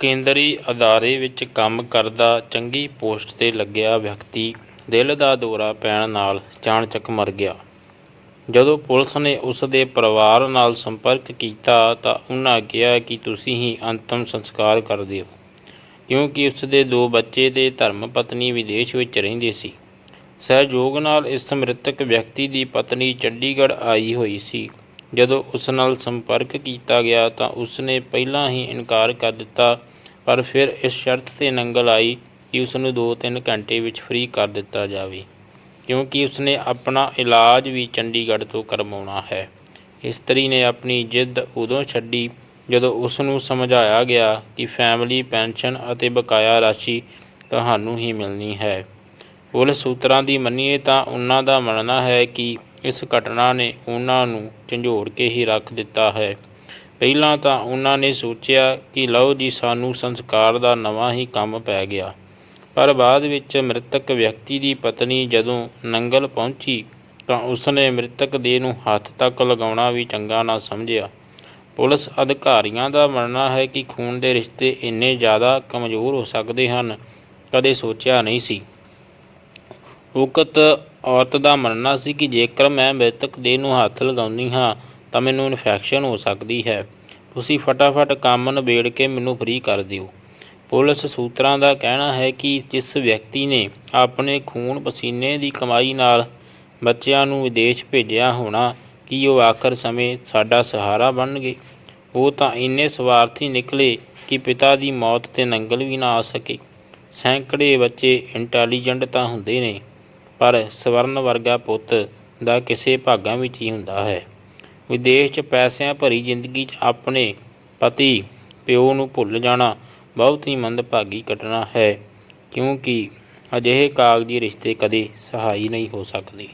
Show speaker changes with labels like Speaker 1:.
Speaker 1: ਕੇਂਦਰੀ ਅਦਾਰੇ ਵਿੱਚ ਕੰਮ ਕਰਦਾ ਚੰਗੀ ਪੋਸਟ 'ਤੇ ਲੱਗਿਆ ਵਿਅਕਤੀ ਦਿਲ ਦਾ ਦੌਰਾ ਪੈਣ ਨਾਲ ਚਾਣਚੱਕ ਮਰ ਗਿਆ। ਜਦੋਂ ਪੁਲਿਸ ਨੇ ਉਸ ਦੇ ਪਰਿਵਾਰ ਨਾਲ ਸੰਪਰਕ ਕੀਤਾ ਤਾਂ ਉਹਨਾਂ ਕਿਹਾ ਕਿ ਤੁਸੀਂ ਹੀ ਅੰਤਮ ਸੰਸਕਾਰ ਕਰ ਦਿਓ, ਕਿਉਂਕਿ ਉਸ ਦੇ ਦੋ ਬੱਚੇ ਤੇ ਧਰਮ ਪਤਨੀ ਵਿਦੇਸ਼ ਵਿੱਚ ਰਹਿੰਦੇ ਸੀ। ਸਹਿਯੋਗ ਨਾਲ ਇਸ ਮ੍ਰਿਤਕ ਵਿਅਕਤੀ ਦੀ ਪਤਨੀ ਚੰਡੀਗੜ੍ਹ ਆਈ ਹੋਈ ਸੀ। ਜਦੋਂ ਉਸ ਨਾਲ ਸੰਪਰਕ ਕੀਤਾ ਗਿਆ ਤਾਂ ਉਸ ਨੇ ਪਹਿਲਾਂ ਹੀ ਇਨਕਾਰ ਕਰ ਦਿੱਤਾ ਪਰ ਫਿਰ ਇਸ ਸ਼ਰਤ ਤੇ ਨੰਗਲ ਆਈ ਕਿ ਉਸ ਨੂੰ 2-3 ਘੰਟੇ ਵਿੱਚ ਫ੍ਰੀ ਕਰ ਦਿੱਤਾ ਜਾਵੇ, ਕਿਉਂਕਿ ਉਸਨੇ ਆਪਣਾ ਇਲਾਜ ਵੀ ਚੰਡੀਗੜ੍ਹ ਤੋਂ ਕਰਵਾਉਣਾ ਹੈ। ਇਸਤਰੀ ਨੇ ਆਪਣੀ ਜਿੱਦ ਉਦੋਂ ਛੱਡੀ ਜਦੋਂ ਉਸ ਨੂੰ ਸਮਝਾਇਆ ਗਿਆ ਕਿ ਫੈਮਿਲੀ ਪੈਨਸ਼ਨ ਅਤੇ ਬਕਾਇਆ ਰਾਸ਼ੀ ਤੁਹਾਨੂੰ ਹੀ ਮਿਲਣੀ ਹੈ। ਪੁਲਿਸ ਸੂਤਰਾਂ ਦੀ ਮੰਨੀਏ ਤਾਂ ਉਹਨਾਂ ਦਾ ਮੰਨਣਾ ਹੈ ਕਿ ਇਸ ਘਟਨਾ ਨੇ ਉਹਨਾਂ ਨੂੰ ਝੰਜੋੜ ਕੇ ਹੀ ਰੱਖ ਦਿੱਤਾ ਹੈ। ਪਹਿਲਾਂ ਤਾਂ ਉਹਨਾਂ ਨੇ ਸੋਚਿਆ ਕਿ ਲਓ ਜੀ, ਸਾਨੂੰ ਸੰਸਕਾਰ ਦਾ ਨਵਾਂ ਹੀ ਕੰਮ ਪੈ ਗਿਆ। ਪਰ ਬਾਅਦ ਵਿੱਚ ਮ੍ਰਿਤਕ ਵਿਅਕਤੀ ਦੀ ਪਤਨੀ ਜਦੋਂ ਨੰਗਲ ਪਹੁੰਚੀ ਤਾਂ ਉਸਨੇ ਮ੍ਰਿਤਕ ਦੇਹ ਨੂੰ ਹੱਥ ਤੱਕ ਲਗਾਉਣਾ ਵੀ ਚੰਗਾ ਨਾ ਸਮਝਿਆ। ਪੁਲਿਸ ਅਧਿਕਾਰੀਆਂ ਦਾ ਮੰਨਣਾ ਹੈ ਕਿ ਖੂਨ ਦੇ ਰਿਸ਼ਤੇ ਇੰਨੇ ਜ਼ਿਆਦਾ ਕਮਜ਼ੋਰ ਹੋ ਸਕਦੇ ਹਨ, ਕਦੇ ਸੋਚਿਆ ਨਹੀਂ ਸੀ। ਉਕਤ ਔਰਤ ਦਾ ਮੰਨਣਾ ਸੀ ਕਿ ਜੇਕਰ ਮੈਂ ਮ੍ਰਿਤਕ ਦੇਹ ਨੂੰ ਹੱਥ ਲਗਾਉਂਦੀ ਹਾਂ ਤਾਂ ਮੈਨੂੰ ਇਨਫੈਕਸ਼ਨ ਹੋ ਸਕਦੀ ਹੈ। ਤੁਸੀਂ ਫਟਾਫਟ ਕੰਮ ਨਿਬੇੜ ਕੇ ਮੈਨੂੰ ਫ੍ਰੀ ਕਰ ਦਿਓ। ਪੁਲਿਸ ਸੂਤਰਾਂ ਦਾ ਕਹਿਣਾ ਹੈ ਕਿ ਜਿਸ ਵਿਅਕਤੀ ਨੇ ਆਪਣੇ ਖੂਨ ਪਸੀਨੇ ਦੀ ਕਮਾਈ ਨਾਲ ਬੱਚਿਆਂ ਨੂੰ ਵਿਦੇਸ਼ ਭੇਜਿਆ ਹੋਣਾ ਕਿ ਉਹ ਆਖਰ ਸਮੇਂ ਸਾਡਾ ਸਹਾਰਾ ਬਣਨਗੇ ਉਹ ਤਾਂ ਇੰਨੇ ਸਵਾਰਥੀ ਨਿਕਲੇ ਕਿ ਪਿਤਾ ਦੀ ਮੌਤ ਤੇ ਨੰਗਲ ਵੀ ਨਾ ਆ ਸਕੇ। ਸੈਂਕੜੇ ਬੱਚੇ ਇੰਟੈਲੀਜੈਂਟ ਤਾਂ ਹੁੰਦੇ ਨੇ, ਪਰ ਸਵਰਨ ਵਰਗਾ ਪੁੱਤ ਦਾ ਕਿਸੇ ਭਾਗਾਂ ਵਿੱਚ ਹੀ ਹੁੰਦਾ ਹੈ। ਵਿਦੇਸ਼ 'ਚ ਪੈਸਿਆਂ ਭਰੀ ਜ਼ਿੰਦਗੀ 'ਚ ਆਪਣੇ ਪਤੀ, ਪਿਓ ਨੂੰ ਭੁੱਲ ਜਾਣਾ ਬਹੁਤ ਹੀ ਮੰਦਭਾਗੀ ਘਟਨਾ ਹੈ, ਕਿਉਂਕਿ ਅਜਿਹੇ ਕਾਗਜ਼ੀ ਰਿਸ਼ਤੇ ਕਦੇ ਸਹਾਈ ਨਹੀਂ ਹੋ ਸਕਦੇ।